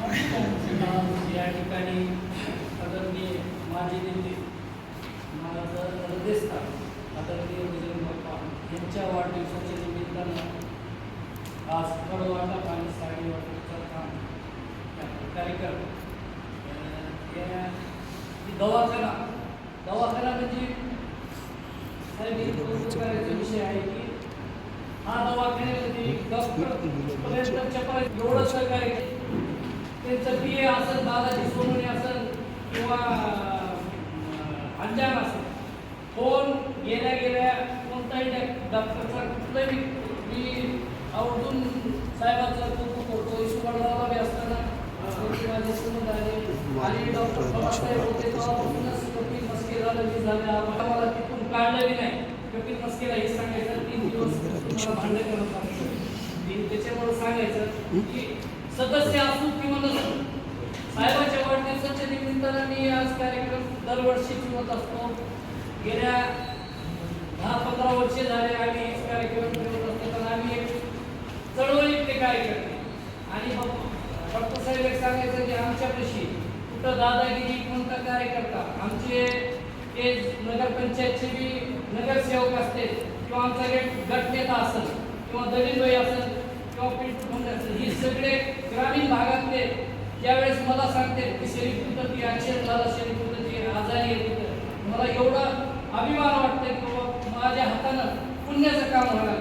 या ठिकाणी आदरणीय माजी नेते महाराज हृदयस्थान आदरणीय विजय बाप्पा यांच्या वाढदिवसाच्या निमित्तानं आज कडवाटप आणि साडी वाटपचं काम कार्यक्रम या दवाखाना दवाखाना म्हणजे साहेब करायचा विषय आहे की हा दवाखान्यामध्ये डॉक्टर पर्यंतच्या पर्यंत एवढं सहकार्य त्यांचं बी ए असेल दादाजी सोनवणे असेल किंवा अं, अंजाम असेल कोण गेल्या गेल्या कोणताही डॉ- डॉक्टरचा कुठलाही मी आवडून साहेबांचं कौतुक करतो ईश्वररावला बी असताना शेवटी माझे समज आले आणि डॉक्टर बाबासाहेब होते तेव्हापासूनच कपिल मस्के मी झालं मला तिथून काढलं बी नाही कपिल मस्केला हे सांगायचं तीन दिवस तुम्हाला भांडण करत लागतं. त्याच्यामुळे सांगायचं की सदस्य असू किंवा नसू साहेबांच्या वाढदिवसाच्या निमित्तानं मी आज कार्यक्रम दरवर्षी ठेवत असतो. गेल्या दहा पंधरा वर्षे झाले आम्ही हेच कार्यक्रम ठेवत असतो कारण आम्ही एक चळवळीतले कार्यक्रम आणि मग डॉक्टर साहेब एक सांगायचं की आमच्यापाशी कुठं दादागिरी कोणता कार्यकर्ता आमचे ते नगरपंचायतचे बी नगरसेवक असते किंवा आमचा गट गटनेता असेल किंवा दलितबाई असेल ही सगळे ग्रामीण भागातले ज्यावेळेस मला सांगते की शरीर कुठं ती ॲक्सिडेंट झाला शरीफ ती आजारी मला एवढा अभिमान वाटते की बाबा माझ्या हातानं पुण्याचं काम होणार.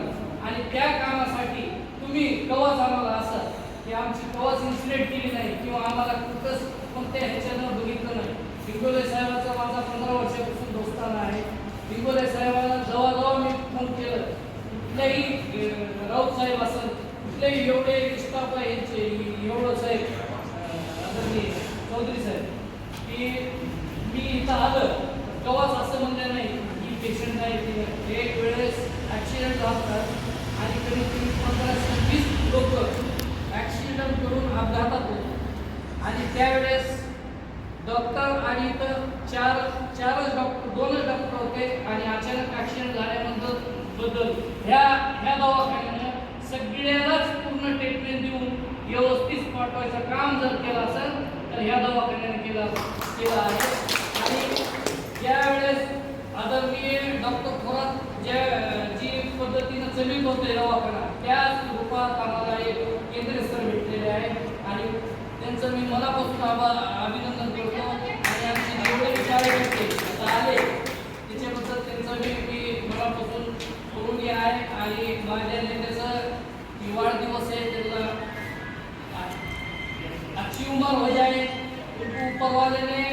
आणि त्या कामासाठी तुम्ही कवाच आम्हाला असं की आमची कवाच इन्सिडेंट केली नाही किंवा आम्हाला कुठंच कोणत्या ह्याच्यानं बघितलं नाही. पिंगोले साहेबाचा माझा पंधरा वर्षापासून दोस्ताना आहे. पिंगोले साहेबांना जवळजवळ मी फोन केलं. कुठल्याही राऊत साहेब असेल कुठलेही एवढे स्टाफ आहे यांचे एवढं साहेब अं, आदरणीय चौधरी साहेब की मी इथं आलं कवाच असं म्हणलं नाही की पेशंट आहे ते एक वेळेस ॲक्सिडेंट असतात आणि कमीत तुम्ही पंधरा ते वीस लोक ॲक्सिडेंट करून अपघातात होते. आणि त्यावेळेस डॉक्टर आणि इथं चार चारच डॉक्टर दोनच डॉक्टर होते आणि अचानक ॲक्सिडेंट झाल्यानंतरबद्दल ह्या ह्या दवाखान्यामध्ये सगळ्यालाच पूर्ण ट्रीटमेंट देऊन व्यवस्थित पाठवायचं काम जर केलं असेल तर ह्या दवाखान्याने केलं केलं आहे. आणि ज्यावेळेस आदरणीय डॉक्टर थोरात ज्या जी पद्धतीनं चलित होते दवाखाना त्याच रूपात आम्हाला एक केंद्रीय सर भेटलेले आहे आणि त्यांचं मी मनापासून आभार उम्र हो जाए उनको ऊपर वाले ने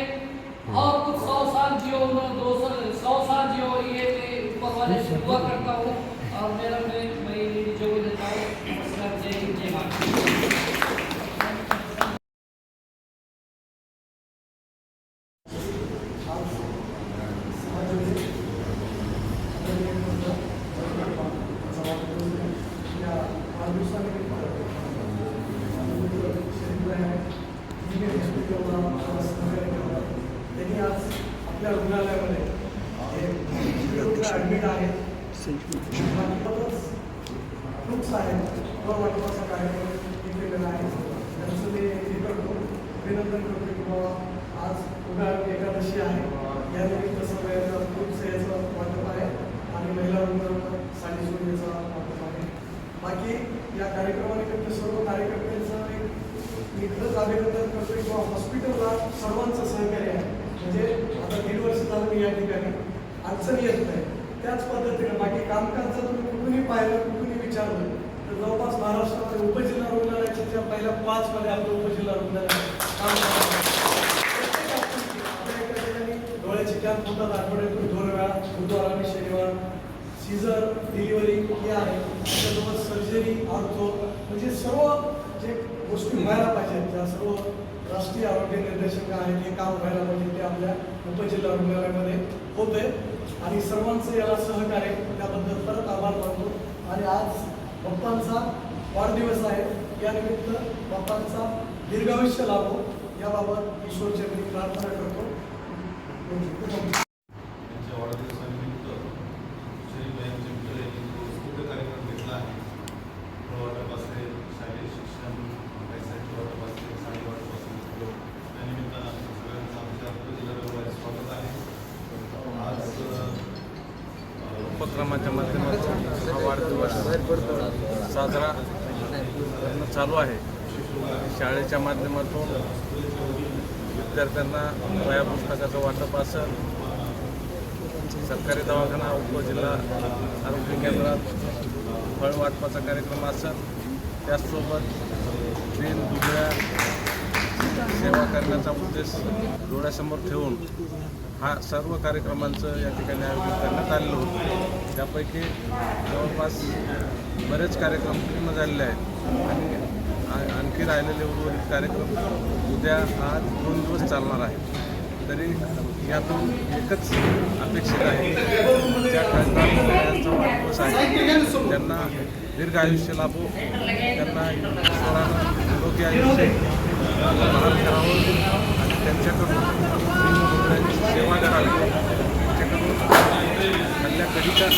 और कुछ सौ साल जियो उन्होंने दो सौ सौ साल जियो, ये ऊपर वाले से दुआ करता हूँ। और मेरा मैं मेरी जो देता हूँ जय जय भारत। त्यांनी ॲडमिट आहे फ्रुट्स आहेत फळ वाटपाचा कार्यक्रम केलेला आहे त्यांचं ते हे करतो अभिनंदन करतो की बाबा आज उन्हाळ्यात एकादशी आहे या निमित्त सगळ्यांना फ्रुट्स याचं वाटप आहे आणि महिला रुग्णांना साडी सोडण्याचा वाटप आहे बाकी या कार्यक्रमानिमित्त सर्व कार्यकर्त्यांचं एक मी खरंच अभिनंदन करतो की बाबा हॉस्पिटलला सर्वांचं सहकार्य आहे. म्हणजे आता दीड वर्ष झालं मी या ठिकाणी. अडचण येत नाही त्याच पद्धतीने बाकी कामकाज जर तुम्ही कुठूनही पाहिलं कुठूनही विचारलं तर जवळपास महाराष्ट्रामध्ये उपजिल्हा रुग्णालयाच्या ज्या पहिल्या पाच मध्ये आपलं उपजिल्हा रुग्णालय काम डोळ्याचे कॅम्प होतात आठवड्यातून दोन वेळा बुधवार आणि शनिवार. सीझर डिलिव्हरी हे आहे. त्याच्यासोबत सर्जरी ऑर्थो म्हणजे सर्व जे गोष्टी व्हायला पाहिजेत त्या सर्व राष्ट्रीय आरोग्य निर्देशक आहे ते काम व्हायला पाहिजे ते आपल्या उपजिल्हा रुग्णालयामध्ये आहे आणि सर्वांचं याला सहकार्य त्याबद्दल परत आभार मानतो. आणि आज बाप्पांचा वाढदिवस आहे. या निमित्त बाप्पांचा दीर्घायुष्य लाभो. याबाबत ईश्वरच्या मी प्रार्थना करतो त्यांच्या वाढदिवसानिमित्त शरीफ यांच्या मित्र यांनी तो स्तुत्य कार्यक्रम घेतला आहे वाटप असेल शालेय शिक्षण काही साहित्य वाटप असेल साडी वाटप कार्यक्रमाच्या माध्यमातून हा वाढदिवस साजरा करणं चालू आहे. शाळेच्या माध्यमातून विद्यार्थ्यांना वया पुस्तकाचं वाटप असेल. सरकारी दवाखाना उपजिल्हा आरोग्य केंद्रात फळ वाटपाचा कार्यक्रम असेल. त्याचसोबत दीन दुबळ्या सेवा करण्याचा उद्देश डोळ्यासमोर ठेवून हा सर्व कार्यक्रमांचं या ठिकाणी आयोजन करण्यात आलेलं होतं. त्यापैकी जवळपास बरेच कार्यक्रम पूर्ण झालेले आहेत. आणि आणखी राहिलेले उर्वरित कार्यक्रम उद्या आज दोन दिवस चालणार आहेत तरी यातून एकच अपेक्षित आहे ज्या खासदार वाढदिवस आहे. त्यांना दीर्घ आयुष्य लाभो त्यांना ईश्वरानं आयुष्य प्रदान करावं आणि त्यांच्याकडून सेवा करावी त्यांच्याकडून कधीच्या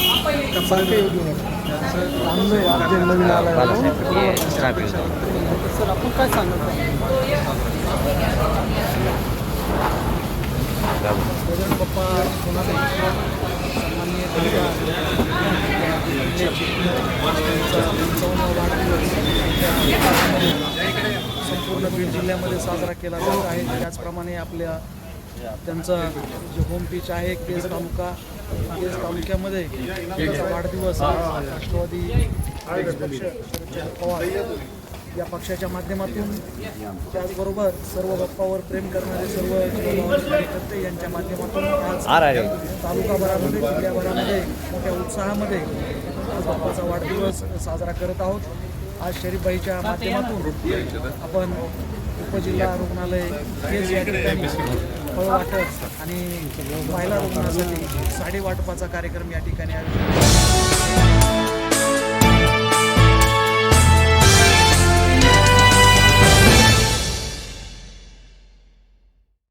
सर आपण काय सांगत बजरंग कोणाला संपूर्ण बीड जिल्ह्यामध्ये साजरा केला जात आहे. त्याचप्रमाणे आपल्या त्यांचा जे होम पिच आहे केज तालुका केज तालुक्यामध्ये त्यांचा वाढदिवस राष्ट्रवादी पक्ष पवार या पक्षाच्या माध्यमातून त्याचबरोबर सर्व बाप्पावर प्रेम करणारे सर्व कार्यकर्ते यांच्या माध्यमातून आज तालुकाभरामध्ये जिल्ह्याभरामध्ये मोठ्या उत्साहामध्ये आज बाप्पाचा वाढदिवस साजरा करत आहोत. आज शरीफबाईच्या माध्यमातून आपण उपजिल्हा रुग्णालय केज या ठिकाणी फळ वाटप आणि महिला रुग्णासाठी साडी वाटपाचा कार्यक्रम या ठिकाणी आयोजित केला.